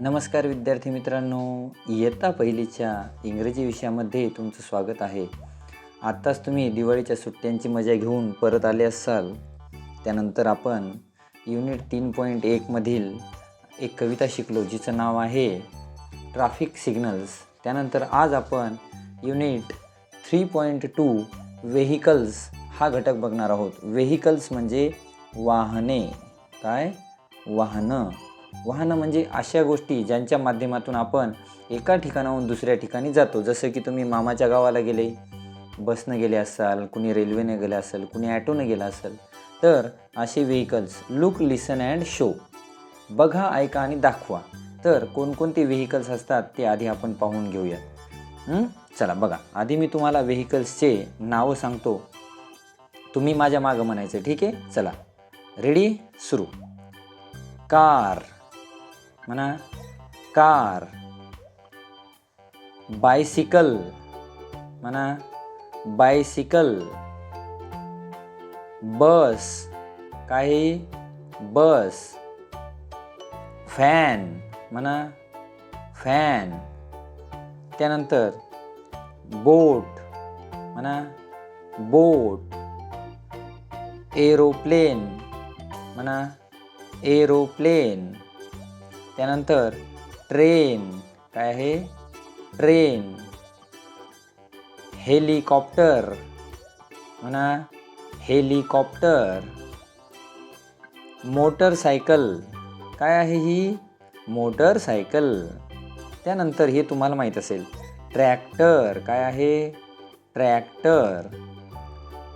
नमस्कार विद्यार्थी मित्रांनो. इयत्ता पहिलीच्या इंग्रजी विषयामध्ये तुमचं स्वागत आहे. आत्ताच तुम्ही दिवाळीच्या सुट्ट्यांची मजा घेऊन परत आले असाल. त्यानंतर आपण युनिट तीन पॉईंट एकमधील एक कविता शिकलो जिचं नाव आहे ट्राफिक सिग्नल्स. त्यानंतर आज आपण unit three point two vehicles हा घटक बघणार आहोत. व्हेकल्स म्हणजे वाहने. काय? वाहनं. वाहनं म्हणजे अशा गोष्टी ज्यांच्या माध्यमातून आपण एका ठिकाणाहून दुसऱ्या ठिकाणी जातो. जसं की तुम्ही मामाच्या गावाला गेले बसनं गेले असाल कुणी रेल्वेने गेले असेल कुणी ॲटोने गेला असेल तर असे vehicles look listen and show. बघा ऐका आणि दाखवा. तर कोणकोणते व्हेकल्स असतात ते आधी आपण पाहून घेऊयात. चला बघा. आधी मी तुम्हाला व्हेकल्सचे नावं सांगतो. तुम्ही माझ्या मागं म्हणायचं ठीक आहे? चला. रेडी? सुरू. कार. म्हणा कार बायसिकल म्हणा बायसिकल बस काही बस फॅन म्हणा फॅन त्यानंतर बोट म्हणा बोट एरोप्लेन म्हणा एरोप्लेन त्यानंतर ट्रेन. काय आहे? ट्रेन. हेलिकॉप्टर. म्हणा हेलिकॉप्टर. मोटरसायकल. काय आहे ही? मोटरसायकल. त्यानंतर हे तुम्हाला माहीत असेल. ट्रॅक्टर. काय आहे? ट्रॅक्टर.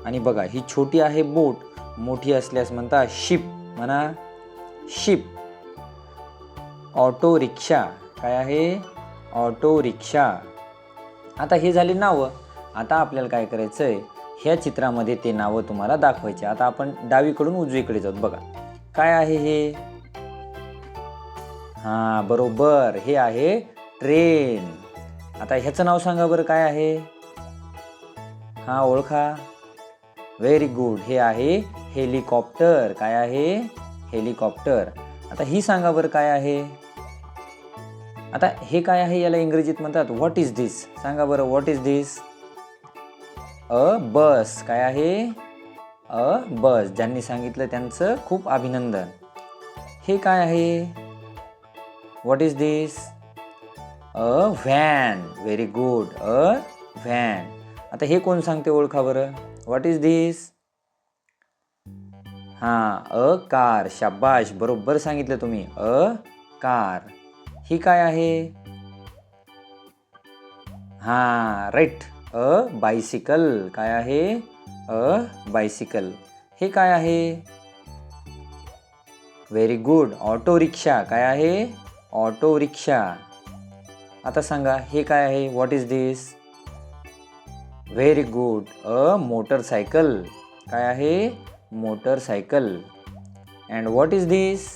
आणि बघा ही छोटी आहे बोट. मोठी असल्यास म्हणता शिप. म्हणा शिप. Auto rickshaw. काय आहे? Auto rickshaw. आता हे झाले नावं. आता आपल्याला काय करायचं आहे ह्या चित्रामध्ये ते नावं तुम्हाला दाखवायचे. आता आपण डावीकडून उजवीकडे जाऊ बघा. काय आहे हे? हां बरोबर. हे आहे ट्रेन. आता ह्याचं नाव सांगा बरं काय आहे? हां ओळखा. व्हेरी गुड हे आहे हेलिकॉप्टर. काय आहे? हेलिकॉप्टर. आता ही सांगा बरं काय आहे? आता हे काय आहे याला इंग्रजीत म्हणतात व्हॉट इज दिस सांगा बरं what is this a bus काय आहे? अ बस ज्यांनी सांगितलं त्यांचं खूप अभिनंदन. हे काय आहे? What is this a van very good a van. आता हे कोण सांगते ओळखा बरं? व्हॉट इज धिस हां अ कार शाबाश बरोबर सांगितलं तुम्ही अ कार. ही काय आहे? हां राईट अ बायसिकल काय आहे? अ बायसिकल हे काय आहे? व्हेरी गुड ऑटो रिक्षा काय आहे? ऑटो रिक्षा आता सांगा हे काय आहे? What is this very good a motorcycle काय आहे? Motorcycle and what is this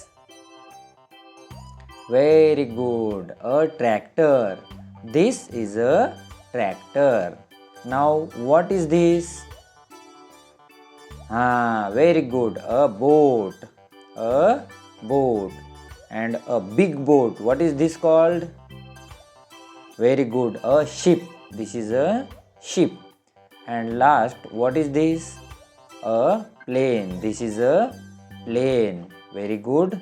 Very good. A tractor. This is a tractor. Now, what is this? Ah, very good. A boat. A boat. And a big boat. What is this called? Very good. A ship. This is a ship. And last, what is this? A plane. This is a plane. Very good.